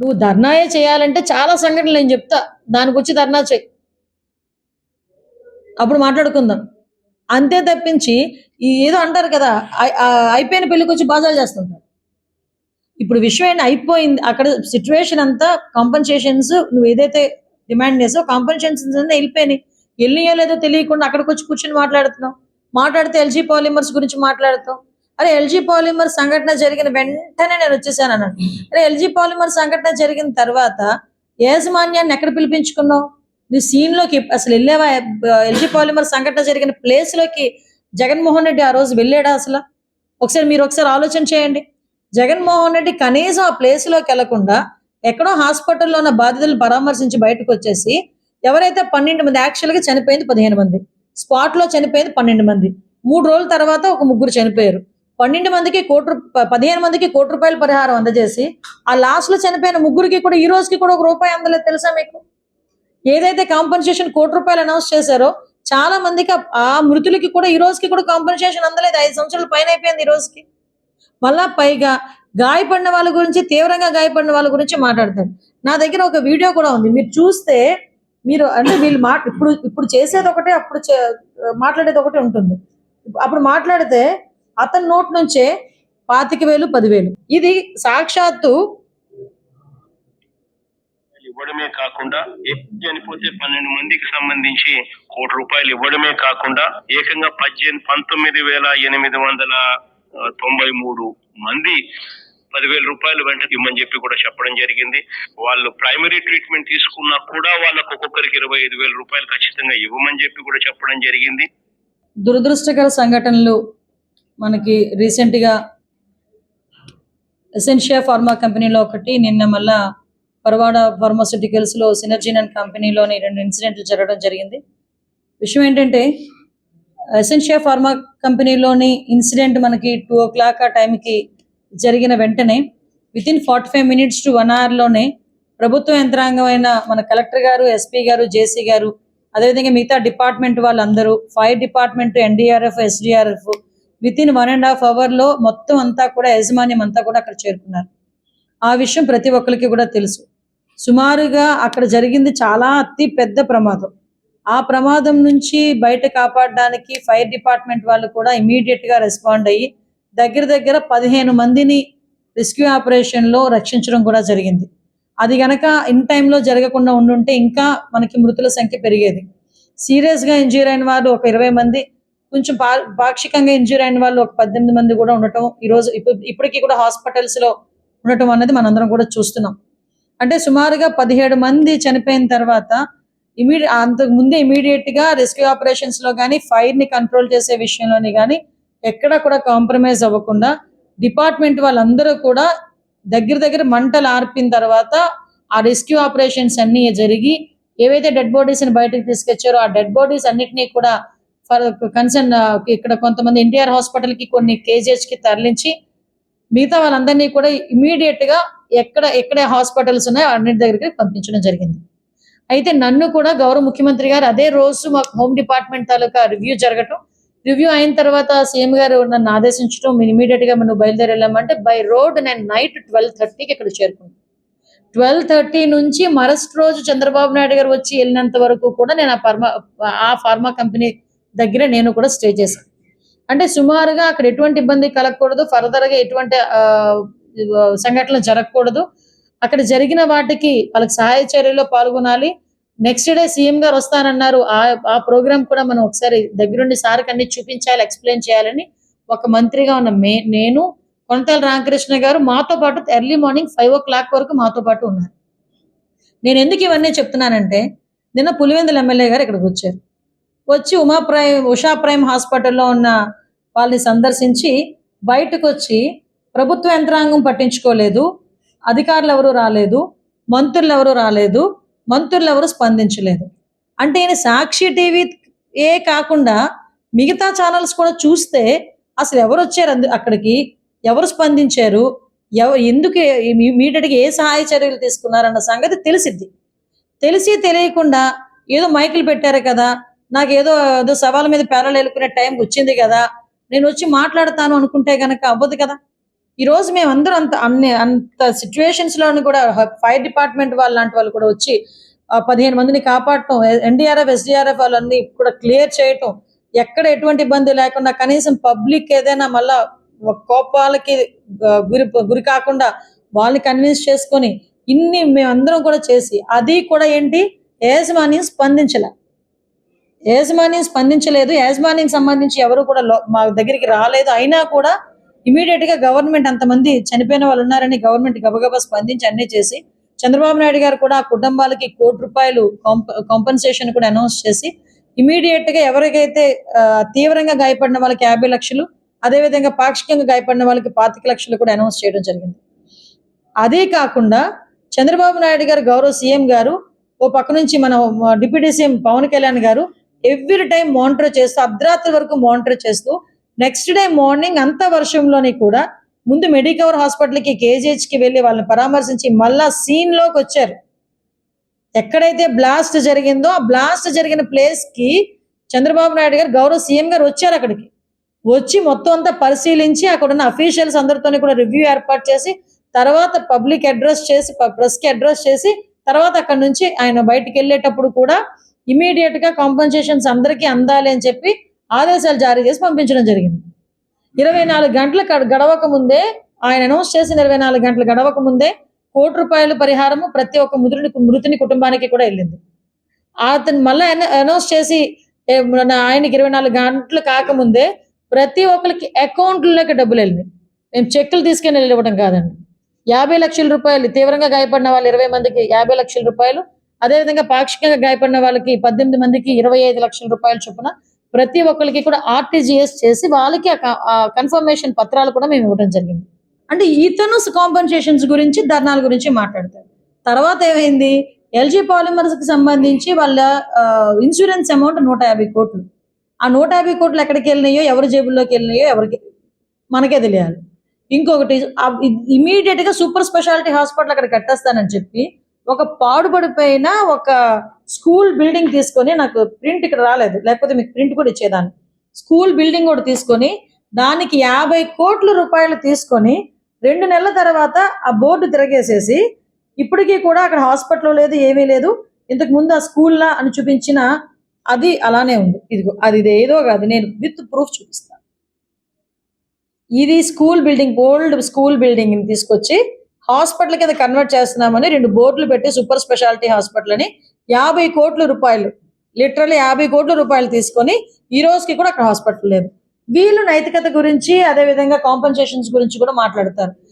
నువ్వు ధర్నాయే చేయాలంటే చాలా సంఘటనలు నేను చెప్తా. దానికి వచ్చి ధర్నా చేయి. అప్పుడు మాట్లాడుకుందాం. అంతే తప్పించి ఏదో అంటారు కదా అయిపోయిన పెళ్ళికి వచ్చి బాజాలు చేస్తుంటారు. ఇప్పుడు విషయం ఏంటి? అయిపోయింది. అక్కడ సిచ్యువేషన్ అంతా కాంపన్సేషన్స్ నువ్వు ఏదైతే డిమాండ్ చేసావు కాంపన్సేషన్స్ అన్నీ వెళ్ళిపోయినాయి. వెళ్ళియో లేదో తెలియకుండా అక్కడికి వచ్చి కూర్చొని మాట్లాడుతున్నావు. మాట్లాడితే ఎల్జీ పాలిమర్స్ గురించి మాట్లాడతావు. అరే ఎల్జీ పాలిమర్ సంఘటన జరిగిన వెంటనే నేను వచ్చేసాను అన్నాను అరే ఎల్జీ పాలిమర్ సంఘటన జరిగిన తర్వాత యాజమాన్యాన్ని ఎక్కడ పిలిపించుకున్నావు? నువ్వు సీన్లోకి అసలు వెళ్ళావా? ఎల్జీ పాలిమర్ సంఘటన జరిగిన ప్లేస్లోకి జగన్మోహన్ రెడ్డి ఆ రోజు వెళ్ళాడా అసలు? ఒకసారి మీరు ఒకసారి ఆలోచన చేయండి. జగన్మోహన్ రెడ్డి కనీసం ఆ ప్లేస్లోకి వెళ్ళకుండా ఎక్కడో హాస్పిటల్లో ఉన్న బాధితులను పరామర్శించి బయటకు వచ్చేసి ఎవరైతే పన్నెండు మంది యాక్చువల్గా చనిపోయింది పదిహేను మంది స్పాట్లో చనిపోయింది పన్నెండు మంది. మూడు రోజుల తర్వాత ఒక ముగ్గురు చనిపోయారు. పన్నెండు మందికి కోటి పదిహేను మందికి కోటి రూపాయల పరిహారం అందజేసి ఆ లాస్ట్లో చనిపోయిన ముగ్గురికి కూడా ఈ రోజుకి కూడా ఒక రూపాయి అందలేదు తెలుసా మీకు? ఏదైతే కాంపన్సేషన్ కోటి రూపాయలు అనౌన్స్ చేశారో చాలా మందికి ఆ- మృతులకి కూడా ఈ రోజుకి కూడా కాంపన్సేషన్ అందలేదు. ఐదు సంవత్సరాల పైన అయిపోయింది ఈ రోజుకి. మళ్ళా పైగా గాయపడిన వాళ్ళ గురించి తీవ్రంగా గాయపడిన వాళ్ళ గురించి మాట్లాడతాడు నా దగ్గర ఒక వీడియో కూడా ఉంది. మీరు చూస్తే మీరు అంటే వీళ్ళు మాట ఇప్పుడు ఇప్పుడు చేసేది ఒకటే అప్పుడు చే- మాట్లాడేది ఒకటే ఉంటుంది. అప్పుడు మాట్లాడితే అతని నోట్ నుంచే పాతిక వేలు పదివేలు. ఇది సాక్షాత్తు ఇవ్వడమే కాకుండా చనిపోతే పన్నెండు మందికి సంబంధించి కోటి రూపాయలు ఇవ్వడమే కాకుండా ఏకంగా పద్దెనిమిది పంతొమ్మిది వేల ఎనిమిది వందల తొంభై మూడు మంది పదివేల రూపాయలు వెంట ఇవ్వమని చెప్పి కూడా చెప్పడం జరిగింది. వాళ్ళు ప్రైమరీ ట్రీట్మెంట్ తీసుకున్నా కూడా వాళ్ళకు ఒక్కొక్కరికి ఇరవై ఐదు వేల రూపాయలు ఖచ్చితంగా ఇవ్వమని చెప్పి కూడా చెప్పడం జరిగింది. దురదృష్టకర సంఘటనలు మనకి రీసెంట్గా ఎసెన్షియా ఫార్మా కంపెనీలో ఒకటి నిన్న మళ్ళా పరవాడ ఫార్మాస్యూటికల్స్లో సినర్జిన్ అండ్ కంపెనీలోని రెండు ఇన్సిడెంట్లు జరగడం జరిగింది. విషయం ఏంటంటే ఎసెన్షియా ఫార్మా కంపెనీలోని ఇన్సిడెంట్ మనకి టూ ఓ క్లాక్ ఆ టైంకి జరిగిన వెంటనే within forty five minutes to one అవర్లోనే ప్రభుత్వ యంత్రాంగం అయిన మన కలెక్టర్ గారు ఎస్పీ గారు జేసీ గారు అదేవిధంగా మిగతా డిపార్ట్మెంట్ వాళ్ళందరూ fire department NDRF SDRF within one and half అవర్లో మొత్తం అంతా కూడా యాజమాన్యం అంతా కూడా అక్కడ చేరుకున్నారు. ఆ విషయం ప్రతి ఒక్కరికి కూడా తెలుసు. సుమారుగా అక్కడ జరిగింది చాలా అతి పెద్ద ప్రమాదం. ఆ ప్రమాదం నుంచి బయట కాపాడడానికి ఫైర్ డిపార్ట్మెంట్ వాళ్ళు కూడా ఇమీడియట్గా రెస్పాండ్ అయ్యి దగ్గర దగ్గర పదిహేను మందిని రెస్క్యూ ఆపరేషన్లో రక్షించడం కూడా జరిగింది. అది గనక ఇన్ టైంలో జరగకుండా ఉండుంటే ఇంకా మనకి మృతుల సంఖ్య పెరిగేది. సీరియస్గా ఇంజూర్ అయిన వాళ్ళు ఒక ఇరవై మంది కొంచెం పా- పాక్షికంగా ఇంజూర్ అయిన వాళ్ళు ఒక పద్దెనిమిది మంది కూడా ఉండటం ఈ రోజు ఇప్పుడు ఇప్పటికీ కూడా హాస్పిటల్స్లో ఉండటం అనేది మనందరం కూడా చూస్తున్నాం. అంటే సుమారుగా పదిహేడు మంది చనిపోయిన తర్వాత ఇమీడి అంతకు ముందే ఇమీడియట్గా రెస్క్యూ ఆపరేషన్స్లో కానీ ఫైర్ని కంట్రోల్ చేసే విషయంలోని కానీ ఎక్కడా కూడా కాంప్రమైజ్ అవ్వకుండా డిపార్ట్మెంట్ వాళ్ళందరూ కూడా దగ్గర దగ్గర మంటలు ఆర్పిన తర్వాత ఆ రెస్క్యూ ఆపరేషన్స్ అన్ని జరిగి ఏవైతే డెడ్ బాడీస్ని బయటకు తీసుకొచ్చారో ఆ డెడ్ బాడీస్ అన్నిటినీ కూడా కన్సర్న్ ఇక్కడ కొంతమంది ఎన్టీఆర్ హాస్పిటల్కి కొన్ని కేజీహెచ్కి తరలించి మిగతా వాళ్ళందరినీ కూడా ఇమీడియట్గా ఎక్కడ ఎక్కడ హాస్పిటల్స్ ఉన్నాయో అన్నిటి దగ్గరికి పంపించడం జరిగింది. అయితే నన్ను కూడా గౌరవ ముఖ్యమంత్రి గారు అదే రోజు మాకు హోమ్ డిపార్ట్మెంట్ తాలూకా రివ్యూ జరగటం. రివ్యూ అయిన తర్వాత సీఎం గారు నన్ను ఆదేశించడం మీరు ఇమీడియట్గా నువ్వు బయలుదేరి వెళ్ళామంటే బై రోడ్ నేను నైట్ ట్వెల్వ్ థర్టీకి ఇక్కడ చేరుకున్నాను. ట్వెల్వ్ థర్టీ నుంచి మరస్ట్ రోజు చంద్రబాబు నాయుడు గారు వచ్చి వెళ్ళినంత వరకు కూడా నేను ఆ ఫార్మా ఆ ఫార్మా కంపెనీ దగ్గర నేను కూడా స్టే చేశాను. అంటే సుమారుగా అక్కడ ఎటువంటి ఇబ్బంది కలగకూడదు ఫర్దర్గా ఎటువంటి ఆ, సంఘటనలు జరగకూడదు. అక్కడ జరిగిన వాటికి వాళ్ళకి సహాయ చర్యలో పాల్గొనాలి. నెక్స్ట్ డే సీఎం గారు వస్తానన్నారు. ఆ ఆ ప్రోగ్రామ్ కూడా మనం ఒకసారి దగ్గరుండి సార్కి అన్ని చూపించాలి ఎక్స్ప్లెయిన్ చేయాలని ఒక మంత్రిగా ఉన్న మే నేను కొనతాల రామకృష్ణ గారు మాతో పాటు early morning five o'clock వరకు మాతో పాటు ఉన్నారు. నేను ఎందుకు ఇవన్నీ చెప్తున్నానంటే నిన్న పులివెందుల ఎమ్మెల్యే గారు ఇక్కడికి వచ్చారు. వచ్చి ఉమా ప్రైమ్ ఉషా ప్రైమ్ హాస్పిటల్లో ఉన్న వాళ్ళని సందర్శించి బయటకు వచ్చి ప్రభుత్వ యంత్రాంగం పట్టించుకోలేదు అధికారులు ఎవరు రాలేదు మంత్రులు ఎవరు రాలేదు మంత్రులు ఎవరు స్పందించలేదు. అంటే ఈయన సాక్షి టీవీ ఏ కాకుండా మిగతా ఛానల్స్ కూడా చూస్తే అసలు ఎవరు వచ్చారు అందు అక్కడికి? ఎవరు స్పందించారు? ఎవరు ఎందుకు మీటడికి ఏ సహాయ చర్యలు తీసుకున్నారన్న సంగతి తెలిసిద్ది. తెలిసి తెలియకుండా ఏదో మైకులు పెట్టారు కదా నాకు ఏదో ఏదో సవాల్ మీద పేరలు వెళ్ళుకునే టైం వచ్చింది కదా నేను వచ్చి మాట్లాడతాను అనుకుంటే గనక అవ్వదు కదా. ఈ రోజు మేము అందరూ అంత అన్ని అంత సిచ్యువేషన్స్లోని కూడా ఫైర్ డిపార్ట్మెంట్ వాళ్ళు లాంటి వాళ్ళు కూడా వచ్చి పదిహేను మందిని కాపాడటం ఎన్డీఆర్ఎఫ్ ఎస్డీఆర్ఎఫ్ వాళ్ళని కూడా క్లియర్ చేయటం ఎక్కడ ఎటువంటి ఇబ్బంది లేకుండా కనీసం పబ్లిక్ ఏదైనా మళ్ళా కోపాలకి గురి గురి కాకుండా వాళ్ళని కన్విన్స్ చేసుకొని ఇన్ని మేమందరం కూడా చేసి అది కూడా ఏంటి? యజమాని స్పందించలే. యాజమాన్యం స్పందించలేదు. యాజమాన్యం సంబంధించి ఎవరు కూడా మా దగ్గరికి రాలేదు. అయినా కూడా ఇమీడియట్గా గవర్నమెంట్ అంతమంది చనిపోయిన వాళ్ళు ఉన్నారని గవర్నమెంట్ గబగబా స్పందించి అన్ని చేసి చంద్రబాబు నాయుడు గారు కూడా ఆ కుటుంబాలకి కోటి రూపాయలు కాంపన్సేషన్ కూడా అనౌన్స్ చేసి ఇమీడియట్గా ఎవరికైతే తీవ్రంగా గాయపడిన వాళ్ళకి యాభై లక్షలు అదేవిధంగా పాక్షికంగా గాయపడిన వాళ్ళకి పాతిక లక్షలు కూడా అనౌన్స్ చేయడం జరిగింది. అదే కాకుండా చంద్రబాబు నాయుడు గారు గౌరవ సీఎం గారు ఓ పక్క నుంచి మన డిప్యూటీ సీఎం పవన్ కళ్యాణ్ గారు ఎవ్రీ టైం మానిటర్ చేస్తూ అర్ధరాత్రి వరకు మానిటర్ చేస్తూ నెక్స్ట్ డే మార్నింగ్ అంత వర్షంలోనే కూడా ముందు మెడికవర్ హాస్పిటల్కి కేజీహెచ్కి వెళ్ళి వాళ్ళని పరామర్శించి మళ్ళా సీన్లోకి వచ్చారు. ఎక్కడైతే బ్లాస్ట్ జరిగిందో ఆ బ్లాస్ట్ జరిగిన ప్లేస్కి చంద్రబాబు నాయుడు గారు గౌరవ సీఎం గారు వచ్చారు అక్కడికి. వచ్చి మొత్తం అంతా పరిశీలించి అక్కడ ఉన్న అఫీషియల్స్ అందరితోని కూడా రివ్యూ ఏర్పాటు చేసి తర్వాత పబ్లిక్ అడ్రస్ చేసి ప్రెస్కి అడ్రస్ చేసి తర్వాత అక్కడ నుంచి ఆయన బయటికి వెళ్ళేటప్పుడు కూడా ఇమీడియట్గా కాంపన్సేషన్స్ అందరికీ అందాలి అని చెప్పి ఆదేశాలు జారీ చేసి పంపించడం జరిగింది. ఇరవై నాలుగు గంటలు గడవక ముందే ఆయన అనౌన్స్ చేసిన ఇరవై నాలుగు గంటలు గడవక ముందే కోటి రూపాయల పరిహారము ప్రతి ఒక్క మృతుని మృతుని కుటుంబానికి కూడా వెళ్ళింది. అతను మళ్ళీ అనౌన్స్ చేసి ఆయనకి ఇరవై నాలుగు గంటలు కాకముందే ప్రతి ఒక్కరికి అకౌంట్లోకి డబ్బులు వెళ్ళినాయి మేము చెక్కులు తీసుకెళ్ళి వెళ్ళి ఇవ్వడం కాదండి. యాభై లక్షల రూపాయలు తీవ్రంగా గాయపడిన వాళ్ళు ఇరవై మందికి యాభై లక్షల రూపాయలు అదేవిధంగా పాక్షికంగా గాయపడిన వాళ్ళకి పద్దెనిమిది మందికి ఇరవై ఐదు లక్షల రూపాయలు చొప్పున ప్రతి ఒక్కరికి కూడా ఆర్టీజీఎస్ చేసి వాళ్ళకి ఆ కన్ఫర్మేషన్ పత్రాలు కూడా మేము ఇవ్వడం జరిగింది. అంటే ఇతను కాంపన్సేషన్స్ గురించి ధర్నాల గురించి మాట్లాడతారు. తర్వాత ఏమైంది? ఎల్జీ పాలిమర్స్కి సంబంధించి వాళ్ళ ఇన్సూరెన్స్ అమౌంట్ నూట యాభై కోట్లు. ఆ నూట యాభై కోట్లు ఎక్కడికి వెళ్ళినాయో ఎవరి జేబుల్లోకి వెళ్ళినాయో ఎవరికి మనకే తెలియాలి. ఇంకొకటి ఇమీడియట్గా సూపర్ స్పెషాలిటీ హాస్పిటల్ అక్కడ కట్టేస్తానని చెప్పి ఒక పాడుపడిపోయిన ఒక స్కూల్ బిల్డింగ్ తీసుకొని నాకు ప్రింట్ ఇక్కడ రాలేదు. లేకపోతే మీకు ప్రింట్ కూడా ఇచ్చేదాన్ని. స్కూల్ బిల్డింగ్ కూడా తీసుకొని దానికి యాభై కోట్ల రూపాయలు తీసుకొని రెండు నెలల తర్వాత ఆ బోర్డు తిరగేసేసి ఇప్పటికీ కూడా అక్కడ హాస్పిటల్ లేదు ఏమీ లేదు. ఇంతకు ముందు ఆ స్కూల్లా అని చూపించిన అది అలానే ఉంది. ఇదిగో అది ఇది ఏదో కాదు. నేను విత్ ప్రూఫ్ చూపిస్తాను. ఇది స్కూల్ బిల్డింగ్ ఓల్డ్ స్కూల్ బిల్డింగ్ని తీసుకొచ్చి హాస్పిటల్ కింద కన్వర్ట్ చేస్తున్నామని రెండు బోర్డులు పెట్టి సూపర్ స్పెషాలిటీ హాస్పిటల్ అని యాభై కోట్ల రూపాయలు లిటరల్లీ యాభై కోట్ల రూపాయలు తీసుకొని ఈ రోజుకి కూడా అక్కడ హాస్పిటల్ లేదు. వీళ్ళు నైతికత గురించి అదే విధంగా గురించి కూడా మాట్లాడతారు.